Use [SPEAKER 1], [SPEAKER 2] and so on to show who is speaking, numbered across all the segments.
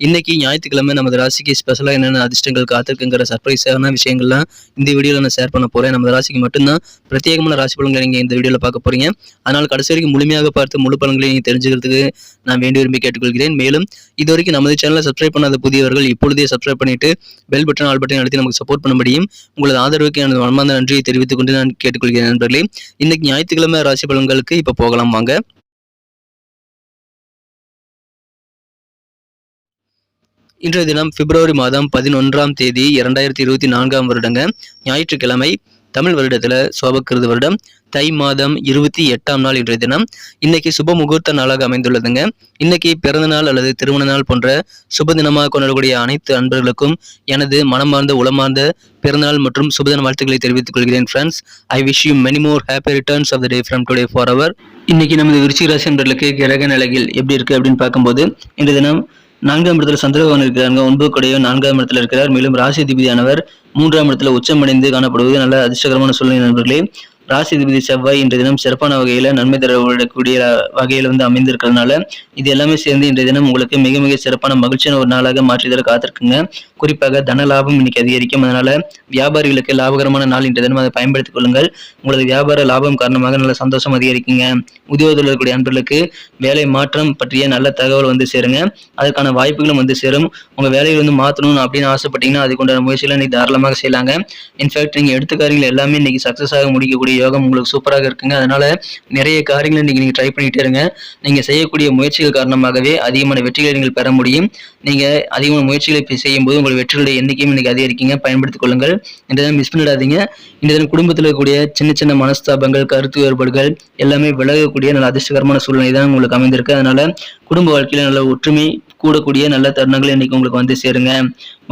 [SPEAKER 1] இன்னைக்கு ஞாயிற்றுக்கிழமை நமது ராசிக்கு ஸ்பெஷலாக என்னென்ன அதிர்ஷ்டங்கள் காத்திருக்குங்கிற சர்ப்ரைஸான விஷயங்கள்லாம் இந்த வீடியோவில் நான் ஷேர் பண்ண போகிறேன் நமது ராசிக்கு மட்டும்தான் பிரத்யேகமான ராசி பலன்களை நீங்கள் இந்த வீடியோவில் பார்க்க போகிறீங்க அதனால் கடைசி வரைக்கும் முழுமையாக பார்த்து முழு பலன்களை நீங்கள் தெரிஞ்சுக்கிறதுக்கு நான் வேண்டி விரும்பி கேட்டுக்கொள்கிறேன். மேலும் இது வரைக்கும் நமது சேனலை சப்ஸ்கிரைப் பண்ணாத புதியவர்கள் இப்பொழுதே சப்ஸ்கிரைப் பண்ணிட்டு பெல் பட்டன் ஆல் பட்டன் அழுத்தி நமக்கு சப்போர்ட் பண்ண முடியும் உங்களது ஆதரவுக்கு எனது மனமார்ந்த நன்றியை தெரிவித்துக் கொண்டு நான் கேட்டுக்கொள்கிறேன் நண்பர்களே. இன்னைக்கு ஞாயிற்றுக்கிழமை ராசி பலன்களுக்கு இப்போ போகலாம் வாங்க. இன்றைய தினம் பிப்ரவரி மாதம் பதினொன்றாம் தேதி இரண்டாயிரத்தி இருபத்தி நான்காம் வருடங்க. ஞாயிற்றுக்கிழமை தமிழ் வருடத்துல சோபக்கிருது வருடம். தை மாதம் இருபத்தி எட்டாம் நாள் இன்றைய தினம். இன்னைக்கு சுப முகூர்த்த நாளாக அமைந்துள்ளதுங்க. இன்னைக்கு பிறந்த நாள் அல்லது திருமண நாள் போன்ற சுப தினமாக கொண்டாடக்கூடிய அனைத்து அன்பர்களுக்கும் எனது மனமார்ந்த உளமார்ந்த பிறந்தநாள் மற்றும் சுபதின வாழ்த்துக்களை தெரிவித்துக் கொள்கிறேன் friends I wish you many more happy returns of the day from today for our இன்னைக்கு நமது விருச்சிகராசி ராசி கிரக நிலையில் எப்படி இருக்கு அப்படின்னு பார்க்கும்போது இன்றைய தினம் நான்காம் இடத்துல சந்திரபகவான் இருக்கிறாங்க ஒன்பது கொடையோ நான்காம் இடத்துல இருக்கிறார். மேலும் ராசி அதிபதியானவர் மூன்றாம் இடத்துல உச்சமடைந்து காணப்படுவது நல்ல அதிர்ஷ்டகரமான சூழ்நிலை நண்பர்களே. ராசி அதிபதி செவ்வாய் இன்றைய தினம் சிறப்பான வகையில நன்மை தரக்கூடிய வகையில வந்து அமைந்திருக்கிறதுனால இது எல்லாமே சேர்ந்து இன்றைய தினம் உங்களுக்கு மிக மிக சிறப்பான மகிழ்ச்சியான ஒரு நாளாக மாற்றி தர காத்திருக்குங்க. குறிப்பாக தன லாபம் இன்னைக்கு அதிகரிக்கும். அதனால வியாபாரிகளுக்கு லாபகரமான நாள் இன்று தினம் அதை பயன்படுத்திக் கொள்ளுங்கள். உங்களது வியாபார லாபம் காரணமாக நல்ல சந்தோஷம் அதிகரிக்குங்க. உத்தியோகத்தில் இருக்கக்கூடிய அன்பர்களுக்கு வேலை மாற்றம் பற்றிய நல்ல தகவல் வந்து சேருங்க. அதற்கான வாய்ப்புகளும் வந்து சேரும். உங்க வேலையை வந்து மாற்றணும் அப்படின்னு ஆசைப்பட்டீங்கன்னா அதுக்குண்டான முயற்சிகளை நீ தாராளமாக செய்யலாங்க. இன்ஃபேக்ட் நீங்க எடுத்த காரியங்கள் எல்லாமே இன்னைக்கு சக்சஸ் ஆக முடிக்கக்கூடிய யோகம் உங்களுக்கு சூப்பராக இருக்குங்க. அதனால நிறைய காரியங்களை இன்னைக்கு நீங்க ட்ரை பண்ணிட்டே இருங்க. நீங்க செய்யக்கூடிய முயற்சிகள் காரணமாகவே அதிகமான வெற்றிகளை நீங்கள் பெற முடியும். நீங்க அதிகமான முயற்சிகளை செய்யும் போது உங்கள் வெற்றிகளுடைய எண்ணிக்கையும் இன்னைக்கு அதிகரிக்கீங்க பயன்படுத்திக் கொள்ளுங்கள். இந்த தினம் மிஸ் பண்ணிடாதீங்க. இந்த தினம் குடும்பத்தில் இருக்கக்கூடிய சின்ன சின்ன மனஸ்தாபங்கள் கருத்து வேறுபாடுகள் எல்லாமே விலகக்கூடிய நல்ல அதிர்ஷ்டகரமான சூழ்நிலை தான் உங்களுக்கு அமைந்திருக்கு. அதனால குடும்ப வாழ்க்கையில நல்ல ஒற்றுமை கூடக்கூடிய நல்ல தருணங்கள் இன்னைக்கு உங்களுக்கு வந்து சேருங்க.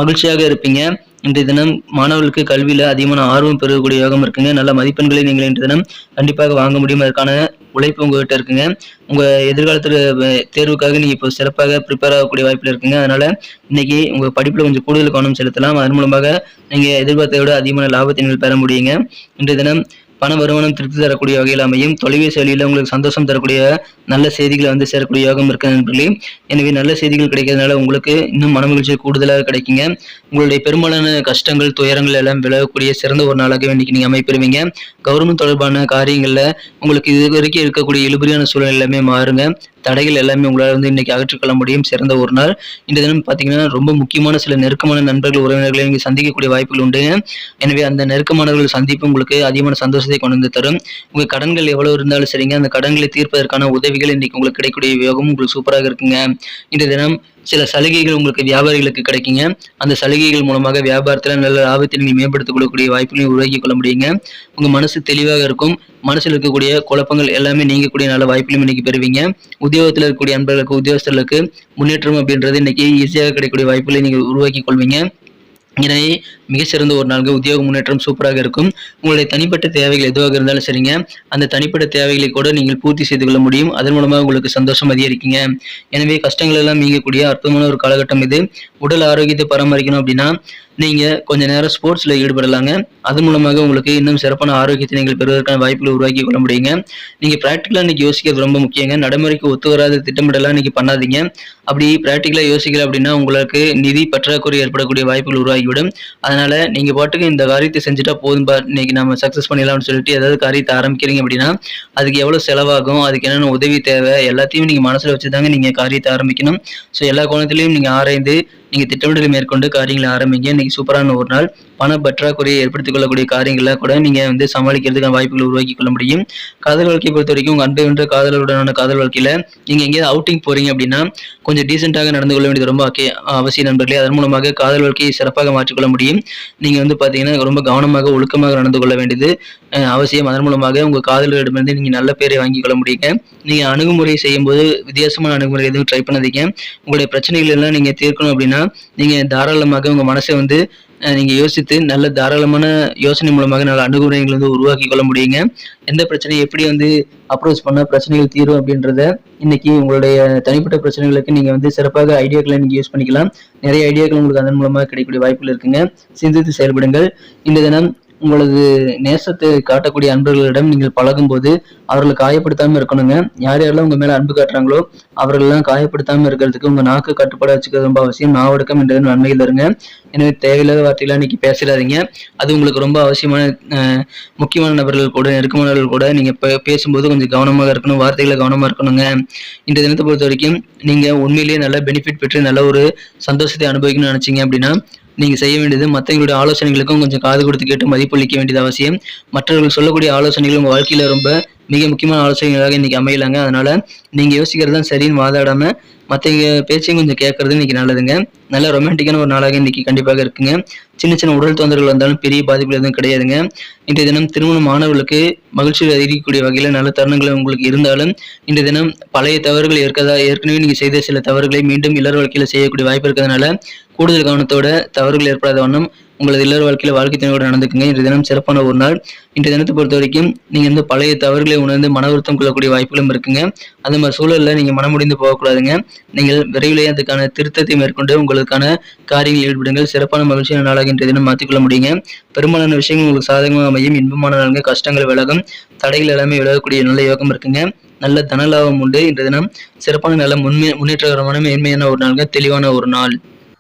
[SPEAKER 1] மகிழ்ச்சியாக இருப்பீங்க. இன்றைய தினம் மாணவர்களுக்கு கல்வியில அதிகமான ஆர்வம் பெறக்கூடிய யோகம் இருக்குங்க. நல்ல மதிப்பெண்களை நீங்கள் இன்றைய தினம் கண்டிப்பாக வாங்க முடியும். அதற்கான உழைப்பு உங்ககிட்ட இருக்குங்க. உங்க எதிர்காலத்துல தேர்வுக்காக நீங்க இப்போ சிறப்பாக ப்ரிப்பேர் ஆகக்கூடிய வாய்ப்புல இருக்குங்க. அதனால இன்னைக்கு உங்க படிப்புல கொஞ்சம் கூடுதல் கவனம் செலுத்தலாம். அதன் மூலமாக நீங்க எதிர்பார்த்ததை விட அதிகமான லாபத்தை நீங்கள் பெற முடியுங்க. இன்றைய தினம் பண வருமானம் திருப்தி தரக்கூடிய வகையில் அமையும். தொலைபேசி வழியில் உங்களுக்கு சந்தோஷம் தரக்கூடிய நல்ல செய்திகளை வந்து சேரக்கூடிய யோகம் இருக்க நண்பர்களே. எனவே நல்ல செய்திகள் கிடைக்கிறதுனால உங்களுக்கு இன்னும் மன மகிழ்ச்சி கூடுதலாக கிடைக்குங்க. உங்களுடைய பெரும்பாலான கஷ்டங்கள் துயரங்கள் எல்லாம் விலகக்கூடிய சிறந்த ஒரு நாளாக இன்னைக்கு நீங்கள் அமைப்பெறுவீங்க. கவர்மெண்ட் தொடர்பான காரியங்களில் உங்களுக்கு இது வரைக்கும் இருக்கக்கூடிய இழுபறியான சூழல் எல்லாமே மாறுங்க. தடைகள் எல்லாமே உங்களால் வந்து இன்னைக்கு அகற்றிக்கொள்ள முடியும். சிறந்த ஒரு நாள். இந்த தினம் பார்த்தீங்கன்னா ரொம்ப முக்கியமான சில நெருக்கமான நண்பர்கள் உறவினர்களை நீங்கள் சந்திக்கக்கூடிய வாய்ப்புகள் உண்டு எனவே அந்த நெருக்கமானவர்கள் சந்திப்பு உங்களுக்கு அதிகமான சந்தோஷம் சந்தோஷத்தை கொண்டு வந்து தரும். உங்கள் கடன்கள் எவ்வளவு இருந்தாலும் சரிங்க. அந்த கடன்களை தீர்ப்பதற்கான உதவிகள் இன்னைக்கு உங்களுக்கு கிடைக்கக்கூடிய யோகம் உங்களுக்கு சூப்பராக இருக்குங்க. இந்த தினம் சில சலுகைகள் உங்களுக்கு வியாபாரிகளுக்கு கிடைக்குங்க. அந்த சலுகைகள் மூலமாக வியாபாரத்தில் நல்ல லாபத்தை நீங்கள் மேம்படுத்திக் கொள்ளக்கூடிய வாய்ப்புகளையும் உருவாக்கி கொள்ள முடியுங்க. உங்கள் மனசு தெளிவாக இருக்கும். மனசில் இருக்கக்கூடிய குழப்பங்கள் எல்லாமே நீங்கக்கூடிய நல்ல வாய்ப்புகளும் இன்னைக்கு பெறுவீங்க. உத்தியோகத்தில் இருக்கக்கூடிய அன்பர்களுக்கு உத்தியோகஸ்தர்களுக்கு முன்னேற்றம் அப்படின்றது இன்னைக்கு ஈஸியாக கிடைக்கக்கூடிய வாய்ப்புகளை நீங்கள் உருவாக்கி கொள்வீங்க. மிக மிகச்சிறந்த ஒரு நாள்கள் உத்தியோக முன்னேற்றம் சூப்பராக இருக்கும். உங்களுடைய தனிப்பட்ட தேவைகள் எதுவாக இருந்தாலும் சரிங்க. அந்த தனிப்பட்ட தேவைகளை கூட நீங்கள் பூர்த்தி செய்து கொள்ள முடியும். அதன் மூலமாக உங்களுக்கு சந்தோஷம் அதிகரிக்குங்க. எனவே கஷ்டங்கள் எல்லாம் நீங்கக்கூடிய அற்புதமான ஒரு காலகட்டம் இது. உடல் ஆரோக்கியத்தை பராமரிக்கணும் அப்படின்னா நீங்கள் கொஞ்ச நேரம் ஸ்போர்ட்ஸ்ல ஈடுபடலாங்க. அதன் மூலமாக உங்களுக்கு இன்னும் சிறப்பான ஆரோக்கியத்தை நீங்கள் பெறுவதற்கான வாய்ப்புகளை உருவாக்கி கொள்ள முடியுங்க. நீங்கள் ப்ராக்டிக்கலாக இன்னைக்கு யோசிக்கிறது ரொம்ப முக்கியங்க. நடைமுறைக்கு ஒத்து வராத திட்டமிடலாம் இன்னைக்கு பண்ணாதீங்க. அப்படி ப்ராக்டிக்கலாக யோசிக்கல அப்படின்னா உங்களுக்கு நிதி பற்றாக்குறை ஏற்படக்கூடிய வாய்ப்புகள் உருவாகிவிடும். அதனால நீங்க பாட்டுக்கு இந்த காரியத்தை செஞ்சுட்டா போதும் பா இன்னைக்கு நம்ம சக்சஸ் பண்ணிடலாம்னு சொல்லிட்டு ஏதாவது காரியத்தை ஆரம்பிக்கிறீங்க அப்படின்னா அதுக்கு எவ்வளவு செலவாகும் அதுக்கு என்னென்ன உதவி தேவை எல்லாத்தையும் நீங்க மனசுல வச்சுதாங்க நீங்க காரியத்தை ஆரம்பிக்கணும். ஸோ எல்லா கோணத்திலையும் நீங்க ஆராய்ந்து நீங்க திட்டமிடலை மேற்கொண்டு காரியங்களை ஆரம்பிங்க. இன்னைக்கு சூப்பரான ஒரு நாள். பண பற்றாக்குறையை ஏற்படுத்திக் கொள்ளக்கூடிய காரியங்களை கூட நீங்க வந்து சமாளிக்கிறதுக்கான வாய்ப்புகளை உருவாக்கி கொள்ள முடியும். காதல் வாழ்க்கையை பொறுத்த வரைக்கும் உங்க அன்பு வென்ற காதலுடனான காதல் வாழ்க்கையில நீங்க எங்கேயாவது அவுட்டிங் போறீங்க அப்படின்னா கொஞ்சம் டீசென்ட்டாக நடந்து கொள்ள வேண்டியது ரொம்ப அக்கே- அவசியம் நண்பர்களே. அதன் மூலமாக காதல் வாழ்க்கையை சிறப்பாக மாற்றிக்கொள்ள முடியும். நீங்க வந்து பாத்தீங்கன்னா ரொம்ப கவனமாக ஒழுக்கமாக நடந்து கொள்ள வேண்டியது அஹ், அவசியம். அதன் மூலமாக உங்க காதலர்களிடமிருந்து நீங்க நல்ல பேரை வாங்கி கொள்ள முடியுங்க. நீங்க அணுகுமுறை செய்யும் போது வித்தியாசமான அணுகுமுறை எதுவும் ட்ரை பண்ணாதீங்க. உங்களுடைய பிரச்சனைகள் எல்லாம் நீங்க தீர்க்கணும் அப்படின்னா அப்படின்னா நீங்கள் தாராளமாக உங்கள் மனசை வந்து நீங்கள் யோசித்து நல்ல தாராளமான யோசனை மூலமாக நல்ல அணுகுமுறைகளை வந்து உருவாக்கி கொள்ள முடியுங்க. எந்த பிரச்சனையை எப்படி வந்து அப்ரோச் பண்ணால் பிரச்சனைகள் தீரும் அப்படின்றத இன்னைக்கு உங்களுடைய தனிப்பட்ட பிரச்சனைகளுக்கு நீங்கள் வந்து சிறப்பாக ஐடியாக்களை நீங்கள் யூஸ் பண்ணிக்கலாம். நிறைய ஐடியாக்கள் உங்களுக்கு அதன் மூலமாக கிடைக்கக்கூடிய வாய்ப்புகள் இருக்குங்க. சிந்தித்து செயல்படுங்கள். இந்த தினம் உங்களது நேசத்தை காட்டக்கூடிய அன்பர்களிடம் நீங்கள் பழகும்போது அவர்களை காயப்படுத்தாமல் இருக்கணுங்க. யார் யாரெல்லாம் உங்கள் மேலே அன்பு காட்டுறாங்களோ அவர்களெல்லாம் காயப்படுத்தாமல் இருக்கிறதுக்கு உங்கள் நாக்கு கட்டுப்பாடு வச்சுக்கிறது ரொம்ப அவசியம். நாவடக்கம் என்றது நன்மையில் இருங்க எனவே தேவையில்லாத வார்த்தையெல்லாம் இன்னைக்கு பேசிடாதீங்க. அது உங்களுக்கு ரொம்ப அவசியமான முக்கியமான நபர்கள் கூட நெருக்கமானவர்கள் கூட நீங்க பே- பேசும்போது கொஞ்சம் கவனமாக இருக்கணும். வார்த்தைகளை கவனமாக இருக்கணுங்க. இந்த தினத்தை பொறுத்த வரைக்கும் நீங்கள் உண்மையிலேயே நல்ல பெனிஃபிட் பெற்று நல்ல ஒரு சந்தோஷத்தை அனுபவிக்கணும்னு நினச்சிங்க அப்படின்னா நீங்கள் செய்ய வேண்டியது மற்றவங்களுடைய ஆலோசனைகளுக்கும் கொஞ்சம் காது கொடுத்து கேட்டு மதிப்பளிக்க வேண்டியது அவசியம். மற்றவர்கள் சொல்லக்கூடிய ஆலோசனைகள் உங்கள் வாழ்க்கையில் ரொம்ப மிக முக்கியமான ஆலோசனைகளாக இன்றைக்கி அமையலாங்க. அதனால் நீங்கள் யோசிக்கிறது தான் சரின்னு வாதாடாமல் மற்றவங்க பேச்சையும் கொஞ்சம் கேட்குறது இன்றைக்கி நல்லதுங்க. நல்ல ரொமான்டிக்கான ஒரு நாளாக இன்றைக்கி கண்டிப்பாக இருக்குங்க. சின்ன சின்ன உடல் தொந்தரவுகள் வந்தாலும் பெரிய பாதிப்புகள் எதுவும் கிடையாதுங்க. இன்றைய தினம் திருமண மாணவர்களுக்கு மகிழ்ச்சி அதிகரிக்கக்கூடிய வகையில் நல்ல தருணங்கள் உங்களுக்கு இருந்தாலும் இன்றைய தினம் பழைய தவறுகள் ஏற்கதா ஏற்கனவே நீங்க செய்த சில தவறுகளை மீண்டும் இளர் வாழ்க்கையில் செய்யக்கூடிய வாய்ப்பு இருக்கிறதுனால கூடுதல் கவனத்தோட தவறுகள் ஏற்படாத வண்ணம் உங்களது இல்லற வாழ்க்கையில் வாழ்க்கை துணையோடு நடந்துக்குங்க. இன்று தினம் சிறப்பான ஒரு நாள். இன்றைய தினத்தை பொறுத்த வரைக்கும் நீங்கள் வந்து பழைய தவறுகளை உணர்ந்து மன வருத்தம் கொள்ளக்கூடிய வாய்ப்புகளும் இருக்குங்க. அந்த மாதிரி சூழலில் நீங்கள் மனமுடிந்து போகக்கூடாதுங்க. நீங்கள் விரைவிலேயே அதுக்கான திருத்தத்தை மேற்கொண்டு உங்களுக்கான காரியங்களில் ஈடுபடுங்கள். சிறப்பான மகிழ்ச்சியான நாளாக இன்றைய தினம் மாற்றிக்கொள்ள முடியுங்க. பெரும்பாலான விஷயங்கள் உங்களுக்கு சாதகமாக அமையும். இன்பமான நாளுங்க. கஷ்டங்கள் விலகும். தடைகள் எல்லாமே விலகக்கூடிய நல்ல யோகம் இருக்குங்க. நல்ல தனலாபம் உண்டு. இன்றைய தினம் சிறப்பான நல்ல முன்னே முன்னேற்றகரமான மேன்மையான ஒரு நாளுங்க. தெளிவான ஒரு நாள்.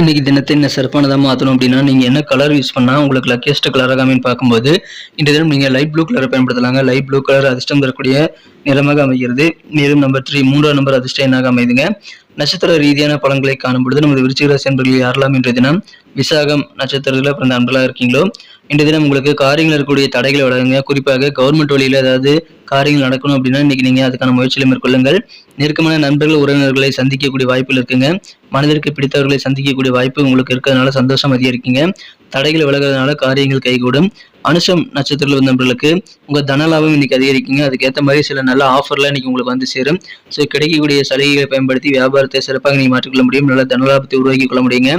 [SPEAKER 1] இன்னைக்கு தினத்தை என்ன சிறப்பானதாக மாற்றணும் அப்படின்னா நீங்கள் என்ன கலர் யூஸ் பண்ணால் உங்களுக்கு லக்கியஸ்ட் கலராக அமைன்னு பார்க்கும்போது இந்த தினம் நீங்கள் லைட் ப்ளூ கலரை பயன்படுத்தலாங்க. லைட் ப்ளூ கலர் அதிர்ஷ்டம் தரக்கூடிய நிறமாக அமைகிறது. மேலும் நம்பர் த்ரீ மூன்றாம் நம்பர் அதிர்ஷ்ட என்னாக அமைதுங்க? நட்சத்திர ரீதியான பலன்களை காணும் பொழுது நமது விருச்சிக ராசி அன்பர்கள் யாரெல்லாம் இன்றைய தினம் விசாகம் நட்சத்திரத்தில் பிறந்த அன்பர்களாக இருக்கீங்களோ இன்றைய தினம் உங்களுக்கு காரியங்கள் இருக்கக்கூடிய தடைகளை வழங்குங்க. குறிப்பாக கவர்மெண்ட் வழியில் ஏதாவது காரியங்கள் நடக்கணும் அப்படின்னா இன்னைக்கு நீங்கள் அதுக்கான முயற்சிகளை மேற்கொள்ளுங்கள். நெருக்கமான நண்பர்கள் உறவினர்களை சந்திக்கக்கூடிய வாய்ப்புகள் இருக்குங்க. மனதிற்கு பிடித்தவர்களை சந்திக்கக்கூடிய வாய்ப்பு உங்களுக்கு இருக்கிறதுனால சந்தோஷம் அதிகரிக்குங்க. தடைகள் விலகிறதுனால காரியங்கள் கைகூடும். அனுஷம் நட்சத்திரத்தில் வந்தவர்களுக்கு உங்கள் தனலாபம் தன லாபம் இன்னைக்கு அதிகரிக்குங்க. அதுக்கேற்ற மாதிரி சில நல்ல ஆஃபர்லாம் இன்னைக்கு உங்களுக்கு வந்து சேரும். ஸோ கிடைக்கக்கூடிய சலுகைகளை பயன்படுத்தி வியாபாரத்தை சிறப்பாக நீங்கள் மாற்றிக்கொள்ள முடியும். நல்ல தனலாபத்தை உருவாக்கி கொள்ள முடியுங்க.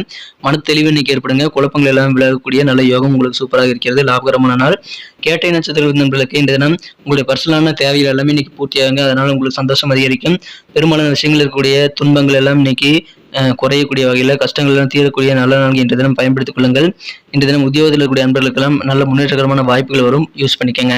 [SPEAKER 1] மன தெளிவு இன்னைக்கு ஏற்படுங்க. குழப்பங்கள் எல்லாம் விலகக்கூடிய நல்ல யோகம் உங்களுக்கு சூப்பராக இருக்கிறது. லாபகரமான நாள். கேட்டை நட்சத்திரத்தில் நண்பர்களுக்கு இந்த தினம் உங்களுடைய பர்சனலான தேவைகள் எல்லாமே இன்னைக்கு பூர்த்தியாகுங்க. அதனால உங்களுக்கு சந்தோஷம் அதிகரிக்கும். பெரும்பாலான விஷயங்கள் இருக்கக்கூடிய துன்பங்கள் எல்லாம் இன்னைக்கு குறையக்கூடிய வகையில் கஷ்டங்கள் எல்லாம் தீரக்கூடிய நல்ல நாள் இன்றைய தினம் பயன்படுத்திக் கொள்ளுங்கள். இன்றைய தினம் உத்தியோகத்தில் இருக்கக்கூடிய அன்பர்களுக்கெல்லாம் நல்ல முன்னேற்றகரமான வாய்ப்புகள் வரும். யூஸ் பண்ணிக்கங்க.